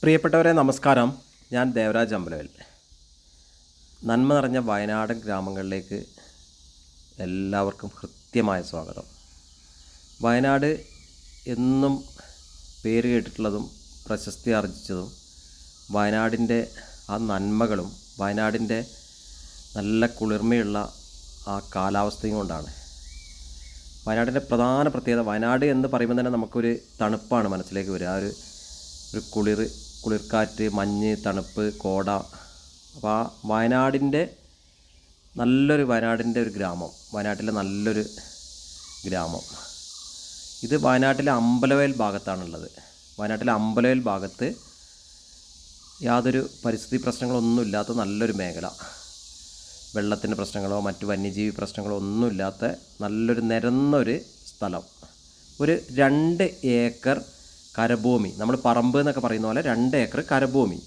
പ്രിയപ്പെട്ടവരെ നമസ്കാരം. ഞാൻ ദേവരാജ് അമ്പലവൽ നന്മ നിറഞ്ഞ വയനാടൻ ഗ്രാമങ്ങളിലേക്ക് എല്ലാവർക്കും കൃത്യമായ സ്വാഗതം. വയനാട് എന്നും പേര് കേട്ടിട്ടുള്ളതും പ്രശസ്തി ആർജിച്ചതും വയനാടിന്റെ ആ നന്മകളും വയനാടിന്റെ നല്ല കുളിർമയുള്ള ആ കാലാവസ്ഥയും കൊണ്ടാണ്. വയനാടിന്റെ പ്രധാന പ്രത്യേകത വയനാട് എന്ന് പറയുമ്പോൾ തന്നെ നമുക്കൊരു തണുപ്പാണ് മനസ്സിലേക്ക് വരിക. ആ ഒരു ഒരു കുളിർ കുളിർക്കാറ്റ് മഞ്ഞ് തണുപ്പ് കോട. അപ്പോൾ ആ വയനാടിന്റെ നല്ലൊരു വയനാടിന്റെ ഒരു ഗ്രാമം. വയനാട്ടിലെ നല്ലൊരു ഗ്രാമം. ഇത് വയനാട്ടിലെ അമ്പലവയൽ ഭാഗത്താണുള്ളത്. വയനാട്ടിലെ അമ്പലവയൽ ഭാഗത്ത് യാതൊരു പരിസ്ഥിതി പ്രശ്നങ്ങളൊന്നും ഇല്ലാത്ത നല്ലൊരു മേഖല. വെള്ളത്തിന്റെ പ്രശ്നങ്ങളോ മറ്റു വന്യജീവി പ്രശ്നങ്ങളോ ഒന്നുമില്ലാത്ത നല്ലൊരു നിരന്നൊരു സ്ഥലം. ഒരു രണ്ട് ഏക്കർ കരഭൂമി. നമ്മൾ പറമ്പ് എന്നൊക്കെ പറയുന്ന പോലെ രണ്ട് ഏക്കർ കരഭൂമി.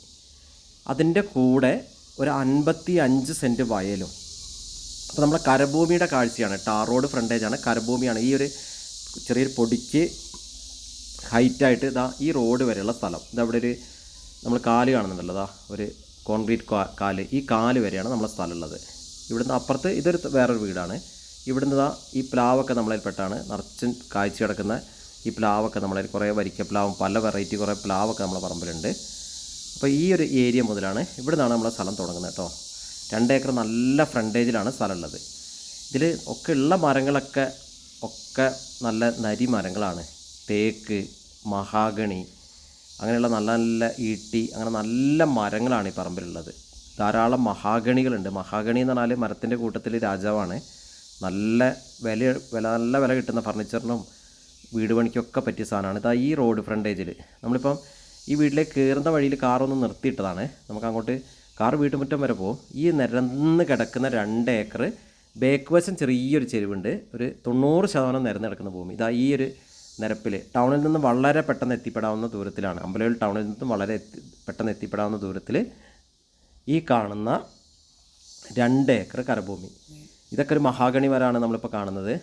അതിന്റെ കൂടെ ഒരു അൻപത്തി അഞ്ച് സെന്റ് വയലും. അപ്പോൾ നമ്മുടെ കരഭൂമിയുടെ കാഴ്ചയാണ്. Tar road ഫ്രണ്ടേജാണ്. കരഭൂമിയാണ് ഈ ഒരു ചെറിയൊരു പൊടിക്ക് ഹൈറ്റായിട്ട് ഇതാ ഈ റോഡ് വരെയുള്ള സ്ഥലം. ഇതവിടെ ഒരു നമ്മൾ കാൽ കാണുന്നുണ്ടല്ലോ ഇതാ ഒരു കോൺക്രീറ്റ് കാൽ. ഈ കാൽ വരെയാണ് നമ്മളെ സ്ഥലം ഉള്ളത് ഇവിടുന്ന് അപ്പുറത്ത് ഇതൊരു വേറൊരു വീടാണ്. ഇവിടുന്ന് ഇതാ ഈ പ്ലാവൊക്കെ നമ്മളതിൽ പെട്ടാണ് നിറച്ചും കാഴ്ച കിടക്കുന്ന ഈ പ്ലാവൊക്കെ നമ്മളതിൽ കുറേ വരിക്ക പ്ലാവും പല വെറൈറ്റി കുറേ പ്ലാവൊക്കെ നമ്മളെ പറമ്പിലുണ്ട്. അപ്പോൾ ഈ ഒരു ഏരിയ മുതലാണ് ഇവിടെ നിന്നാണ് നമ്മളെ സ്ഥലം തുടങ്ങുന്നത് കേട്ടോ രണ്ട് ഏക്കർ നല്ല ഫ്രണ്ടേജിലാണ് സ്ഥലം ഉള്ളത് ഇതിൽ ഒക്കെ ഉള്ള മരങ്ങളൊക്കെ ഒക്കെ നല്ല നരി മരങ്ങളാണ്. തേക്ക് മഹാഗണി അങ്ങനെയുള്ള നല്ല നല്ല ഈട്ടി അങ്ങനെ നല്ല മരങ്ങളാണ് ഈ പറമ്പിലുള്ളത്. ധാരാളം മഹാഗണികളുണ്ട്. മഹാഗണി എന്ന് പറഞ്ഞാൽ മരത്തിന്റെ കൂട്ടത്തിൽ രാജാവാണ്. നല്ല വില വില നല്ല വില കിട്ടുന്ന ഫർണിച്ചറിനും വീട് പണിക്കൊക്കെ പറ്റിയ സാധനമാണ്. ഇതാ ഈ റോഡ് ഫ്രണ്ടേജിൽ നമ്മളിപ്പം ഈ വീട്ടിലേക്ക് കയറുന്ന വഴിയിൽ കാറൊന്ന് നിർത്തിയിട്ടതാണ്. നമുക്ക് അങ്ങോട്ട് കാർ വീട്ടുമുറ്റം വരെ പോകും ഈ നിരന്ന് കിടക്കുന്ന രണ്ട് ഏക്കർ ബേക്ക് വശം ചെറിയൊരു ചെരുവുണ്ട്. ഒരു തൊണ്ണൂറ് ശതമാനം നിരന്ന് കിടക്കുന്ന ഭൂമി. ഇതാ ഈ ഒരു നിരപ്പിൽ ടൗണിൽ നിന്ന് വളരെ പെട്ടെന്ന് എത്തിപ്പെടാവുന്ന ദൂരത്തിലാണ്. അമ്പലവിൽ ടൗണിൽ നിന്നും വളരെ പെട്ടെന്ന് എത്തിപ്പെടാവുന്ന ദൂരത്തിൽ ഈ കാണുന്ന രണ്ട് ഏക്കർ കരഭൂമി. ഇതൊക്കെ ഒരു മഹാഗണി നമ്മളിപ്പോൾ കാണുന്നത്.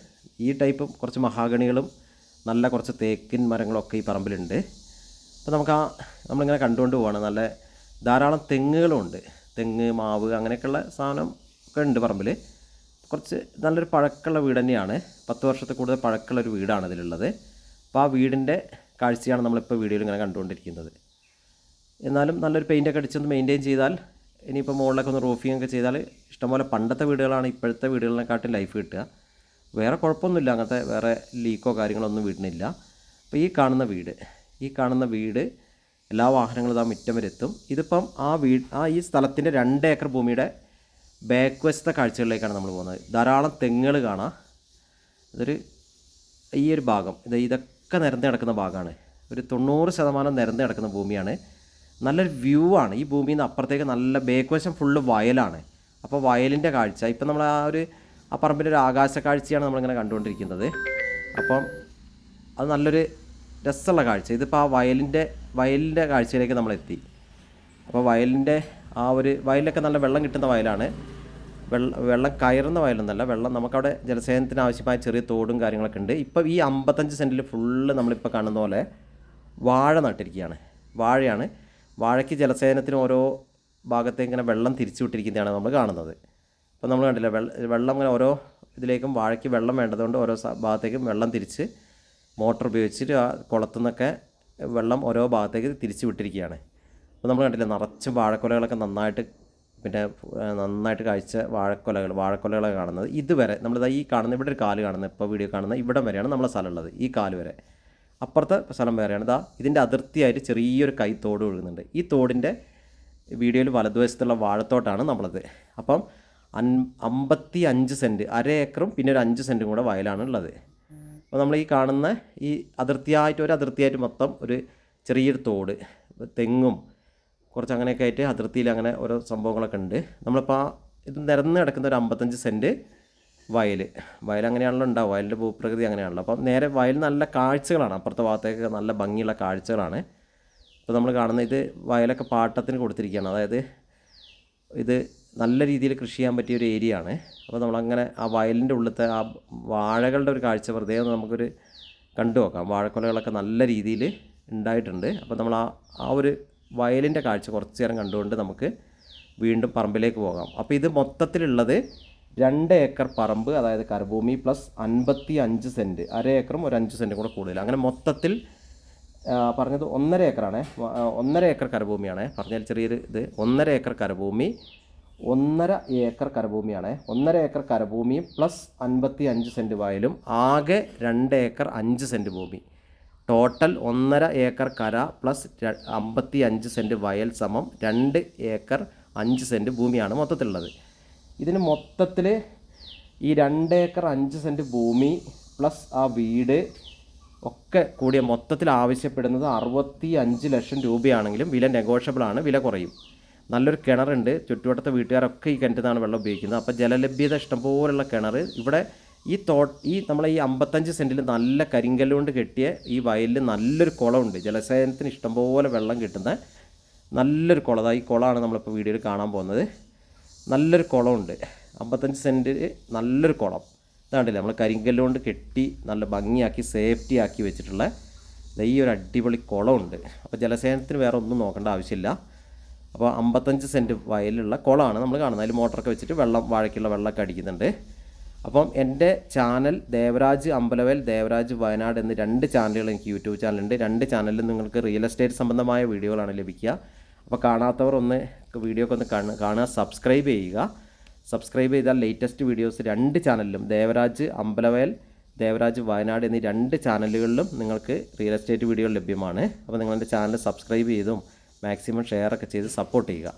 ഈ ടൈപ്പ് കുറച്ച് മഹാഗണികളും നല്ല കുറച്ച് തേക്കിൻ മരങ്ങളൊക്കെ ഈ പറമ്പിലുണ്ട്. അപ്പോൾ നമുക്ക് ആ നമ്മളിങ്ങനെ കണ്ടുകൊണ്ട് പോവാണ്. നല്ല ധാരാളം തെങ്ങുകളും ഉണ്ട് തെങ്ങ് മാവ് അങ്ങനെയൊക്കെയുള്ള സാധനം ഒക്കെ ഉണ്ട് പറമ്പിൽ കുറച്ച് നല്ലൊരു പഴക്കമുള്ള വീട് തന്നെയാണ്. പത്ത് വർഷത്തെ കൂടുതൽ പഴക്കമുള്ള ഒരു വീടാണ് ഇതിലുള്ളത്. അപ്പോൾ ആ വീടിന്റെ കാഴ്ചയാണ് നമ്മളിപ്പോൾ വീഡിയോയിൽ ഇങ്ങനെ കണ്ടുകൊണ്ടിരിക്കുന്നത്. എന്നാലും നല്ലൊരു പെയിന്റൊക്കെ അടിച്ചൊന്ന് മെയിന്റെയിൻ ചെയ്താൽ ഇനിയിപ്പോൾ മുകളിലൊക്കെ ഒന്ന് റൂഫിംഗ് ഒക്കെ ചെയ്താൽ ഇഷ്ടംപോലെ പണ്ടത്തെ വീടുകളാണ് ഇപ്പോഴത്തെ വീടുകളിനെക്കാട്ടും ലൈഫ് കിട്ടുക. വേറെ കുഴപ്പമൊന്നുമില്ല. അങ്ങനത്തെ വേറെ ലീക്കോ കാര്യങ്ങളൊന്നും വീടിനില്ല അപ്പോൾ ഈ കാണുന്ന വീട് ഈ കാണുന്ന വീട് എല്ലാ വാഹനങ്ങളും ഇതാ മുറ്റം വരെ എത്തും. ഇതിപ്പം ആ വീട് ആ ഈ സ്ഥലത്തിന്റെ രണ്ട് ഏക്കർ ഭൂമിയുടെ ബാക്ക് വശത്തെ കാഴ്ചകളിലേക്കാണ് നമ്മൾ പോകുന്നത്. ധാരാളം തെങ്ങുകൾ കാണാം. ഇതൊരു ഈ ഒരു ഭാഗം ഇത് ഇതൊക്കെ നിരന്ന് കിടക്കുന്ന ഭാഗമാണ്. ഒരു തൊണ്ണൂറ് ശതമാനം നിരന്ന് കിടക്കുന്ന ഭൂമിയാണ്. നല്ലൊരു വ്യൂ ആണ്. ഈ ഭൂമിയിൽ നിന്ന് അപ്പുറത്തേക്ക് നല്ല ബേക്ക് വശം ഫുള്ള് വയലാണ്. അപ്പോൾ വയലിന്റെ കാഴ്ച. ഇപ്പം നമ്മൾ ആ ഒരു ആ പറമ്പിന്റെ ഒരു ആകാശ കാഴ്ചയാണ് നമ്മളിങ്ങനെ കണ്ടുകൊണ്ടിരിക്കുന്നത്. അപ്പം അത് നല്ലൊരു രസമുള്ള കാഴ്ച. ഇതിപ്പോൾ ആ വയലിന്റെ വയലിന്റെ കാഴ്ചയിലേക്ക് നമ്മളെത്തി. അപ്പോൾ വയലിന്റെ ആ ഒരു വയലിലൊക്കെ നല്ല വെള്ളം കിട്ടുന്ന വയലാണ്. വെള്ളം വെള്ളം കയറുന്ന വയലൊന്നല്ല വെള്ളം നമുക്കവിടെ ജലസേചനത്തിന് ആവശ്യമായ ചെറിയ തോടും കാര്യങ്ങളൊക്കെ ഉണ്ട്. ഇപ്പോൾ ഈ അമ്പത്തഞ്ച് സെന്റിൽ ഫുള്ള് നമ്മളിപ്പോൾ കാണുന്ന പോലെ വാഴ നട്ടിരിക്കുകയാണ്. വാഴയാണ്. വാഴയ്ക്ക് ജലസേചനത്തിന് ഓരോ ഭാഗത്തേക്ക് ഇങ്ങനെ വെള്ളം തിരിച്ചു വിട്ടിരിക്കുന്നതാണ് നമ്മൾ കാണുന്നത്. അപ്പോൾ നമ്മൾ കണ്ടില്ല വെള്ളം ഇങ്ങനെ ഓരോ ഇതിലേക്കും വാഴയ്ക്ക് വെള്ളം വേണ്ടതുകൊണ്ട് ഓരോ ഭാഗത്തേക്കും വെള്ളം തിരിച്ച് മോട്ടോർ ഉപയോഗിച്ചിട്ട് ആ കുളത്തു നിന്നൊക്കെ വെള്ളം ഓരോ ഭാഗത്തേക്ക് തിരിച്ച് വിട്ടിരിക്കുകയാണ്. അപ്പോൾ നമ്മൾ കണ്ടില്ല നിറച്ച് വാഴക്കൊലകളൊക്കെ നന്നായിട്ട് പിന്നെ നന്നായിട്ട് കാഴ്ച വാഴക്കൊലകൾ വാഴക്കൊലകളൊക്കെ കാണുന്നത് ഇതുവരെ നമ്മളിതാ ഈ കാണുന്ന ഇവിടെ ഒരു കാൽ കാണുന്നത് ഇപ്പോൾ വീഡിയോ കാണുന്ന ഇവിടം വരെയാണ് നമ്മളെ സ്ഥലം ഉള്ളത് ഈ കാൽ വരെ. അപ്പുറത്തെ സ്ഥലം വേറെയാണ്. ഇതാ ഇതിന്റെ അതിർത്തിയായിട്ട് ചെറിയൊരു കൈ തോട് ഒഴുകുന്നുണ്ട്. ഈ തോടിന്റെ വീഡിയോയിൽ വലതുവശത്തുള്ള വാഴത്തോട്ടാണ് നമ്മളത്. അപ്പം അമ്പത്തി അഞ്ച് സെന്റ് അര ഏക്കറും പിന്നെ ഒരു അഞ്ച് സെന്റും കൂടെ വയലാണ് ഉള്ളത്. അപ്പോൾ നമ്മൾ ഈ കാണുന്ന ഈ അതിർത്തിയായിട്ട് ഒരു അതിർത്തിയായിട്ട് മൊത്തം ഒരു ചെറിയൊരു തോട് തെങ്ങും കുറച്ച് അങ്ങനെയൊക്കെ ആയിട്ട് അതിർത്തിയിൽ അങ്ങനെ ഓരോ സംഭവങ്ങളൊക്കെ ഉണ്ട്. നമ്മളിപ്പോൾ ഇത് നിരന്ന് കിടക്കുന്ന ഒരു അമ്പത്തഞ്ച് സെന്റ് വയൽ വയൽ അങ്ങനെയാണല്ലോ ഉണ്ടാവും വയലിന്റെ ഭൂപ്രകൃതി അങ്ങനെയാണല്ലോ. അപ്പോൾ നേരെ വയൽ നല്ല കാഴ്ചകളാണ് അപ്പുറത്തെ ഭാഗത്തേക്ക് നല്ല ഭംഗിയുള്ള കാഴ്ചകളാണ്. ഇപ്പോൾ നമ്മൾ കാണുന്ന ഇത് വയലൊക്കെ പാട്ടത്തിന് കൊടുത്തിരിക്കുകയാണ്. അതായത് ഇത് നല്ല രീതിയിൽ കൃഷി ചെയ്യാൻ പറ്റിയ ഒരു ഏരിയ ആണ്. അപ്പോൾ നമ്മളങ്ങനെ ആ വയലിന്റെ ഉള്ളിലത്തെ ആ വാഴകളുടെ ഒരു കാഴ്ച ഒന്ന് നമുക്കൊരു കണ്ടു നോക്കാം. വാഴക്കൊലകളൊക്കെ നല്ല രീതിയിൽ ഉണ്ടായിട്ടുണ്ട്. അപ്പോൾ നമ്മൾ ആ ആ ഒരു വയലിന്റെ കാഴ്ച കുറച്ച് നേരം കണ്ടുകൊണ്ട് നമുക്ക് വീണ്ടും പറമ്പിലേക്ക് പോകാം. അപ്പോൾ ഇത് മൊത്തത്തിലുള്ളത് രണ്ട് ഏക്കർ പറമ്പ് അതായത് കരഭൂമി പ്ലസ് അൻപത്തി അഞ്ച് സെന്റ് അര ഏക്കറും ഒരു അഞ്ച് സെന്റും കൂടെ കൂടുതൽ. അങ്ങനെ മൊത്തത്തിൽ പറഞ്ഞത് ഒന്നര ഏക്കറാണ്. ഒന്നര ഏക്കർ കരഭൂമിയാണ്. പറഞ്ഞാൽ ചെറിയൊരു ഇത്. ഒന്നര ഏക്കർ കരഭൂമി ഒന്നര ഏക്കർ കരഭൂമിയാണ്. ഒന്നര ഏക്കർ കരഭൂമിയും പ്ലസ് അൻപത്തി അഞ്ച് സെന്റ് വയലും ആകെ രണ്ട് ഏക്കർ അഞ്ച് സെന്റ് ഭൂമി. ടോട്ടൽ ഒന്നര ഏക്കർ കര പ്ലസ് അമ്പത്തി അഞ്ച് സെന്റ് വയൽ സമം രണ്ട് ഏക്കർ അഞ്ച് സെന്റ് ഭൂമിയാണ് മൊത്തത്തിലുള്ളത്. ഇതിന് മൊത്തത്തിൽ ഈ രണ്ട് ഏക്കർ അഞ്ച് സെന്റ് ഭൂമി പ്ലസ് ആ വീട് ഒക്കെ കൂടിയ മൊത്തത്തിൽ ആവശ്യപ്പെടുന്നത് അറുപത്തി അഞ്ച് ലക്ഷം രൂപയാണെങ്കിലും വില നെഗോഷ്യബിളാണ് വില കുറയും. നല്ലൊരു കിണറുണ്ട്. ചുറ്റുവട്ടത്തെ വീട്ടുകാരൊക്കെ ഈ കിണറ്റിൽ വെള്ളം ഉപയോഗിക്കുന്നത്. അപ്പോൾ ജലലഭ്യത ഇഷ്ടംപോലുള്ള കിണർ ഇവിടെ ഈ തോ ഈ നമ്മളെ ഈ അമ്പത്തഞ്ച് സെന്റിൽ നല്ല കരിങ്കല്ലുകൊണ്ട് കെട്ടിയ ഈ വയലിൽ നല്ലൊരു കുളമുണ്ട്. ജലസേചനത്തിന് ഇഷ്ടംപോലെ വെള്ളം കിട്ടുന്ന നല്ലൊരു കുളം. ഈ കുളമാണ് നമ്മളിപ്പോൾ വീഡിയോയിൽ കാണാൻ പോകുന്നത്. നല്ലൊരു കുളമുണ്ട്. അമ്പത്തഞ്ച് സെന്റിൽ നല്ലൊരു കുളം. ഇതാണ്ടില്ലേ? നമ്മൾ കരിങ്കല്ലുകൊണ്ട് കെട്ടി നല്ല ഭംഗിയാക്കി സേഫ്റ്റി ആക്കി വെച്ചിട്ടുള്ള ഈ ഒരു അടിപൊളി കുളമുണ്ട്. അപ്പോൾ ജലസേചനത്തിന് വേറെ ഒന്നും നോക്കേണ്ട ആവശ്യമില്ല. അപ്പോൾ അമ്പത്തഞ്ച് സെന്റ് വയലുള്ള കുളമാണ് നമ്മൾ കാണുന്നത്. അതിൽ മോട്ടറൊക്കെ വെച്ചിട്ട് വെള്ളം വാഴയ്ക്കുള്ള വെള്ളമൊക്കെ അടിക്കുന്നുണ്ട്. അപ്പം എന്റെ ചാനൽ ദേവരാജ് അമ്പലവേൽ ദേവരാജ് വയനാട് എന്ന് രണ്ട് ചാനലുകൾ എനിക്ക് യൂട്യൂബ് ചാനലുണ്ട്. രണ്ട് ചാനലിലും നിങ്ങൾക്ക് റിയൽ എസ്റ്റേറ്റ് സംബന്ധമായ വീഡിയോകളാണ് ലഭിക്കുക. അപ്പോൾ കാണാത്തവർ ഒന്ന് വീഡിയോ ഒന്ന് കാണുക കാണുക സബ്സ്ക്രൈബ് ചെയ്യുക. സബ്സ്ക്രൈബ് ചെയ്താൽ ലേറ്റസ്റ്റ് വീഡിയോസ് രണ്ട് ചാനലിലും ദേവരാജ് അമ്പലവയൽ ദേവരാജ് വയനാട് എന്നീ രണ്ട് ചാനലുകളിലും നിങ്ങൾക്ക് റിയൽ എസ്റ്റേറ്റ് വീഡിയോ ലഭ്യമാണ്. അപ്പോൾ നിങ്ങളെന്റെ ചാനൽ സബ്സ്ക്രൈബ് ചെയ്തും മാക്സിമം ഷെയർ ഒക്കെ ചെയ്ത് സപ്പോർട്ട് ചെയ്യുക.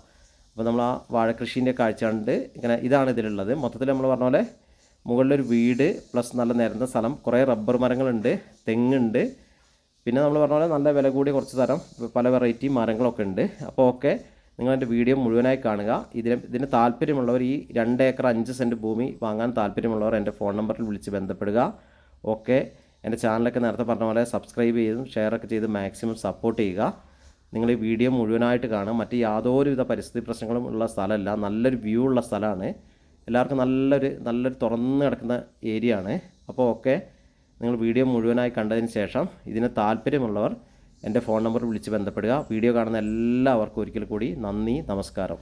അപ്പോൾ നമ്മൾ ആ വാഴക്കൃഷീന്റെ കാഴ്ച കണ്ട് ഇങ്ങനെ ഇതാണ് ഇതിലുള്ളത്. മൊത്തത്തിൽ നമ്മൾ പറഞ്ഞ പോലെ മുകളിലൊരു വീട് പ്ലസ് നല്ല നിരന്ന സ്ഥലം കുറേ റബ്ബർ മരങ്ങളുണ്ട് തെങ്ങുണ്ട്. പിന്നെ നമ്മൾ പറഞ്ഞ പോലെ നല്ല വില കൂടിയ കുറച്ച് തരം പല വെറൈറ്റി മരങ്ങളൊക്കെ ഉണ്ട്. അപ്പോൾ ഓക്കെ നിങ്ങൾ എന്റെ വീഡിയോ മുഴുവനായി കാണുക. ഇതിന് ഇതിന് താല്പര്യമുള്ളവർ ഈ രണ്ട് ഏക്കർ അഞ്ച് സെന്റ് ഭൂമി വാങ്ങാൻ താല്പര്യമുള്ളവർ എന്റെ ഫോൺ നമ്പറിൽ വിളിച്ച് ബന്ധപ്പെടുക. ഓക്കെ എന്റെ ചാനലൊക്കെ നേരത്തെ പറഞ്ഞ പോലെ സബ്സ്ക്രൈബ് ചെയ്തും ഷെയറൊക്കെ ചെയ്ത് മാക്സിമം സപ്പോർട്ട് ചെയ്യുക. നിങ്ങൾ ഈ വീഡിയോ മുഴുവനായിട്ട് കാണുക. മറ്റ് യാതൊരുവിധ പരിസ്ഥിതി പ്രശ്നങ്ങളും ഉള്ള സ്ഥലമല്ല. നല്ലൊരു വ്യൂ ഉള്ള സ്ഥലമാണ്. എല്ലാവർക്കും നല്ലൊരു നല്ലൊരു തുറന്ന് കിടക്കുന്ന ഏരിയ ആണ്. അപ്പോൾ ഓക്കെ നിങ്ങൾ വീഡിയോ മുഴുവനായി കണ്ടതിന് ശേഷം ഇതിന് താല്പര്യമുള്ളവർ എന്റെ ഫോൺ നമ്പർ വിളിച്ച് ബന്ധപ്പെടുക. വീഡിയോ കാണുന്ന എല്ലാവർക്കും ഒരിക്കൽ കൂടി നന്ദി നമസ്കാരം.